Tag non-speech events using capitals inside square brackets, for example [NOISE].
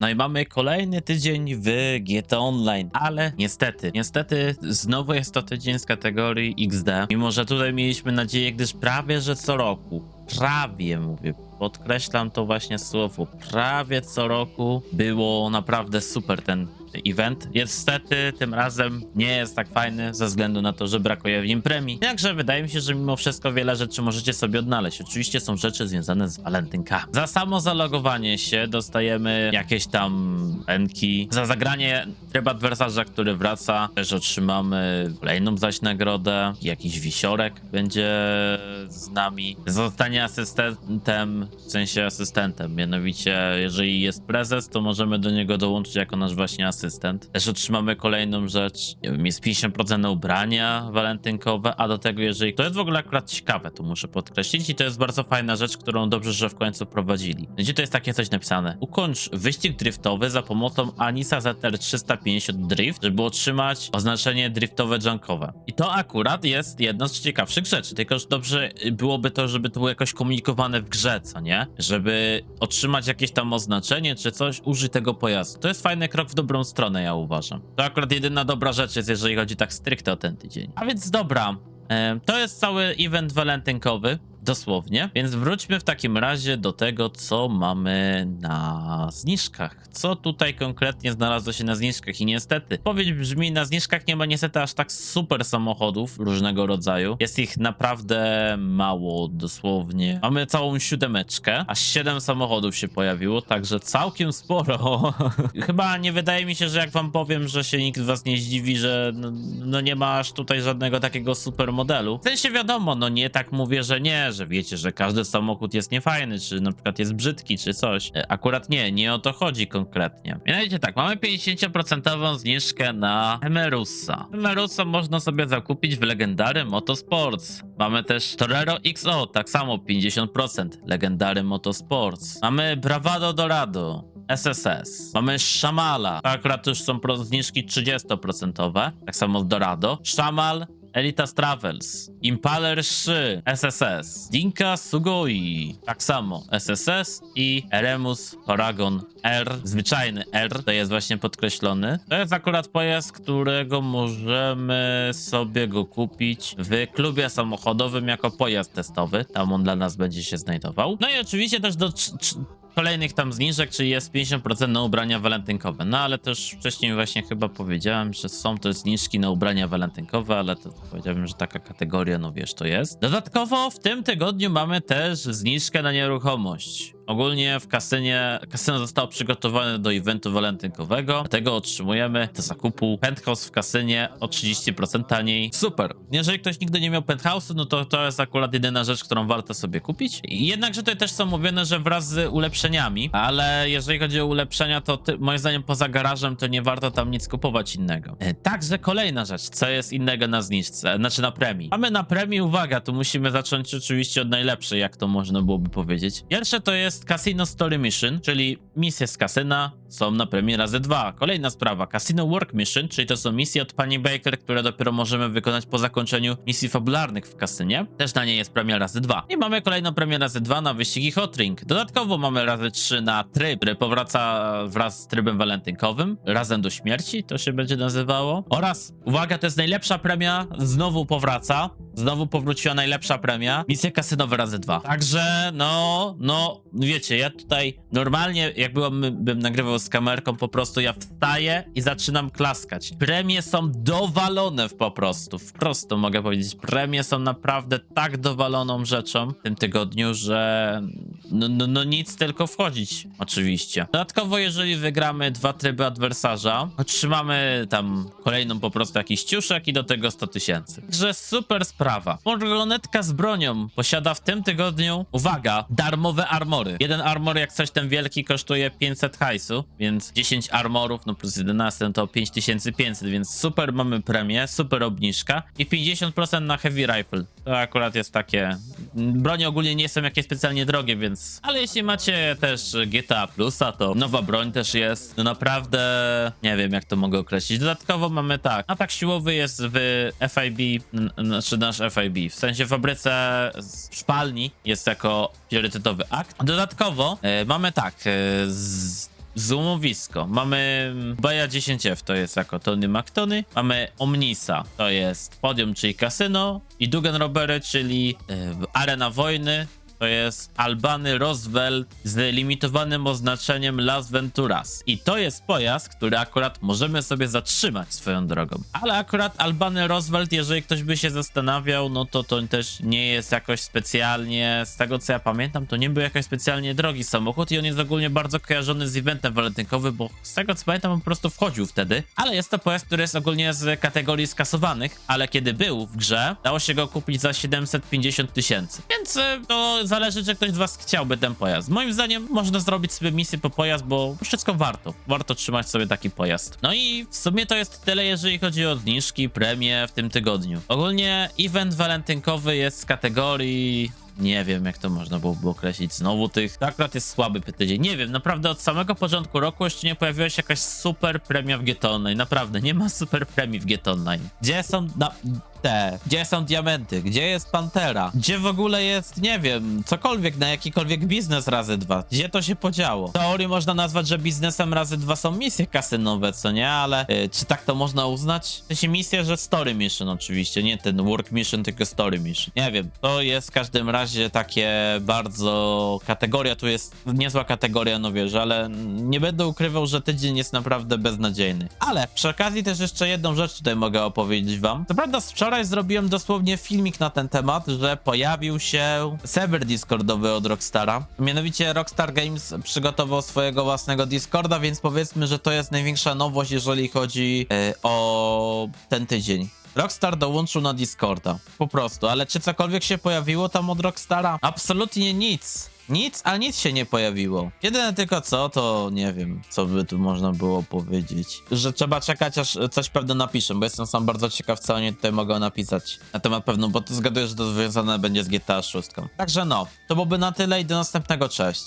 No i mamy kolejny tydzień w GTA Online, ale niestety, niestety znowu jest to tydzień z kategorii XD, mimo że tutaj mieliśmy nadzieję, gdyż prawie że co roku, prawie mówię, podkreślam to właśnie słowo, prawie co roku było naprawdę super ten event. Niestety tym razem nie jest tak fajny ze względu na to, że brakuje w nim premii. Jednakże wydaje mi się, że mimo wszystko wiele rzeczy możecie sobie odnaleźć. Oczywiście są rzeczy związane z walentynkami. Za samo zalogowanie się dostajemy jakieś tam enki. Za zagranie tryb adwersarza, który wraca, też otrzymamy kolejną zaś nagrodę. Jakiś wisiorek będzie z nami. Zostanie asystentem, w sensie asystentem. Mianowicie, jeżeli jest prezes, to możemy do niego dołączyć jako nasz właśnie asystent. Też otrzymamy kolejną rzecz. Nie wiem, jest 50% na ubrania walentynkowe, a do tego, jeżeli. To jest w ogóle akurat ciekawe, tu muszę podkreślić, i to jest bardzo fajna rzecz, którą dobrze, że w końcu prowadzili. Gdzie to jest takie coś napisane? Ukończ wyścig driftowy za pomocą Anisa ZR 350 Drift, żeby otrzymać oznaczenie driftowe junkowe. I to akurat jest jedna z ciekawszych rzeczy, tylko że dobrze byłoby to, żeby to było jakoś komunikowane w grze, co nie? Żeby otrzymać jakieś tam oznaczenie czy coś, użyj tego pojazdu. To jest fajny krok w dobrą stronę, ja uważam. To akurat jedyna dobra rzecz jest, jeżeli chodzi tak stricte o ten tydzień. A więc dobra, em, to jest cały event walentynkowy. Dosłownie. Więc wróćmy w takim razie do tego, co mamy na zniżkach. Co tutaj konkretnie znalazło się na zniżkach? I niestety, powieść brzmi, na zniżkach nie ma niestety aż tak super samochodów różnego rodzaju. Jest ich naprawdę mało, dosłownie. Mamy całą siódemeczkę, aż siedem samochodów się pojawiło, także całkiem sporo. [LAUGHS] Chyba nie wydaje mi się, że jak wam powiem, że się nikt z was nie zdziwi, że no, no nie ma aż tutaj żadnego takiego super modelu. W sensie wiadomo, no nie tak mówię, że nie, że wiecie, że każdy samochód jest niefajny, czy na przykład jest brzydki, czy coś. E, Akurat nie, nie o to chodzi konkretnie. Mianowicie tak, mamy 50% zniżkę na Emerusa. Emerusa można sobie zakupić w Legendary Motorsports. Mamy też Torero XO, tak samo 50%, Legendary Motorsports. Mamy Bravado Dorado. SSS. Mamy Shamala. To akurat już są zniżki 30%, tak samo w Dorado. Shamal Elitas Travels, Impaler 3, SSS, Dinka Sugoi, tak samo SSS i Eremus Paragon R, zwyczajny R, to jest właśnie podkreślony. To jest akurat pojazd, którego możemy sobie go kupić w klubie samochodowym jako pojazd testowy. Tam on dla nas będzie się znajdował. No i oczywiście też do kolejnych tam zniżek, czyli jest 50% na ubrania walentynkowe. No ale też wcześniej właśnie chyba powiedziałem, że są to zniżki na ubrania walentynkowe, ale to powiedziałem, że taka kategoria, no wiesz, to jest. Dodatkowo w tym tygodniu mamy też zniżkę na nieruchomość. Ogólnie w kasynie, kasyno zostało przygotowane do eventu walentynkowego, dlatego otrzymujemy do zakupu penthouse w kasynie o 30% taniej. Super. Jeżeli ktoś nigdy nie miał penthouse'u, no to to jest akurat jedyna rzecz, którą warto sobie kupić. Jednakże tutaj też są mówione, że wraz z ulepszeniami, ale jeżeli chodzi o ulepszenia, to ty, moim zdaniem poza garażem to nie warto tam nic kupować innego. E, Także kolejna rzecz, co jest innego na zniżce, znaczy na premii. Mamy na premii, uwaga, tu musimy zacząć oczywiście od najlepszej, jak to można byłoby powiedzieć. Pierwsze to jest Casino Story Mission, czyli misje z kasyna są na premii razy dwa. Kolejna sprawa, Casino Work Mission, czyli to są misje od pani Baker, które dopiero możemy wykonać po zakończeniu misji fabularnych w kasynie. Też na niej jest premia razy dwa. I mamy kolejną premię razy dwa na wyścigi Hot Ring. Dodatkowo mamy razy trzy na tryb, który powraca wraz z trybem walentynkowym. Razem do śmierci to się będzie nazywało. Oraz, uwaga, to jest najlepsza premia, znowu powraca. Znowu powróciła najlepsza premia. Misje kasynowe razy dwa. Także, no, no, wiecie, ja tutaj normalnie, jak byłbym bym nagrywał z kamerką, po prostu ja wstaję i zaczynam klaskać. Premie są dowalone po prostu. Wprost mogę powiedzieć. Premie są naprawdę tak dowaloną rzeczą w tym tygodniu, że no, no, no nic, tylko wchodzić, oczywiście. Dodatkowo, jeżeli wygramy dwa tryby adwersarza, otrzymamy tam kolejną po prostu jakiś ciuszek i do tego 100 tysięcy. Że super sprawa. Furgonetka z bronią posiada w tym tygodniu, uwaga, darmowe armory. Jeden armor, jak coś ten wielki, kosztuje 500 hajsu, więc 10 armorów, no plus 11 to 5500, więc super mamy premię, super obniżka i 50% na heavy rifle. To akurat jest takie... Bronie ogólnie nie są jakieś specjalnie drogie, więc... Ale jeśli macie też GTA Plusa, to nowa broń też jest. No naprawdę... Nie wiem, jak to mogę określić. Dodatkowo mamy tak. Atak siłowy jest w FIB, znaczy nasz FIB. W sensie w fabryce szpalni jest jako priorytetowy akt. Dodatkowo e, mamy tak... E, z, złomowisko. Mamy Baja 10F, to jest jako Tony McTony. Mamy Omnisa, to jest Podium, czyli kasyno. I Dugan Robery, czyli e, Arena Wojny. To jest Albany Roosevelt z limitowanym oznaczeniem Las Venturas. I to jest pojazd, który akurat możemy sobie zatrzymać swoją drogą. Ale akurat Albany Roosevelt, jeżeli ktoś by się zastanawiał, no to to też nie jest jakoś specjalnie, z tego co ja pamiętam, to nie był jakoś specjalnie drogi samochód i on jest ogólnie bardzo kojarzony z eventem walentynkowym, bo z tego co pamiętam, on po prostu wchodził wtedy. Ale jest to pojazd, który jest ogólnie z kategorii skasowanych, ale kiedy był w grze, dało się go kupić za 750 tysięcy. Więc y, to zależy, czy ktoś z was chciałby ten pojazd. Moim zdaniem można zrobić sobie misję po pojazd, bo wszystko warto. Warto trzymać sobie taki pojazd. No i w sumie to jest tyle, jeżeli chodzi o zniżki, premie w tym tygodniu. Ogólnie event walentynkowy jest z kategorii nie wiem, jak to można byłoby określić. Znowu tych. To akurat jest słaby tydzień. Nie wiem, naprawdę od samego początku roku jeszcze nie pojawiła się jakaś super premia w GT Online. Naprawdę, nie ma super premii w GT Online. Gdzie są na... te? Gdzie są diamenty? Gdzie jest Pantera? Gdzie w ogóle jest, nie wiem, cokolwiek, na jakikolwiek biznes razy dwa? Gdzie to się podziało? W teorii można nazwać, że biznesem razy dwa są misje kasynowe, co nie? Ale y, czy tak to można uznać? W sensie misje, że story mission oczywiście, nie ten work mission, tylko story mission. Nie wiem, to jest w każdym razie takie bardzo... Kategoria tu jest niezła kategoria, no wiesz, ale nie będę ukrywał, że tydzień jest naprawdę beznadziejny. Ale przy okazji też jeszcze jedną rzecz tutaj mogę opowiedzieć wam. To prawda, wczoraj zrobiłem dosłownie filmik na ten temat, że pojawił się serwer Discordowy od Rockstara. Mianowicie Rockstar Games przygotował swojego własnego Discorda, więc powiedzmy, że to jest największa nowość, jeżeli chodzi e, o ten tydzień. Rockstar dołączył na Discorda. Po prostu, ale czy cokolwiek się pojawiło tam od Rockstara? Absolutnie nic. Nic, a nic się nie pojawiło. Jedyne tylko co, to nie wiem, co by tu można było powiedzieć. Że trzeba czekać, aż coś pewno napiszę, bo jestem sam bardzo ciekaw, co oni tutaj mogą napisać na temat pewno, bo to zgaduję, że to związane będzie z GTA 6. Także no, to byłoby na tyle i do następnego, cześć.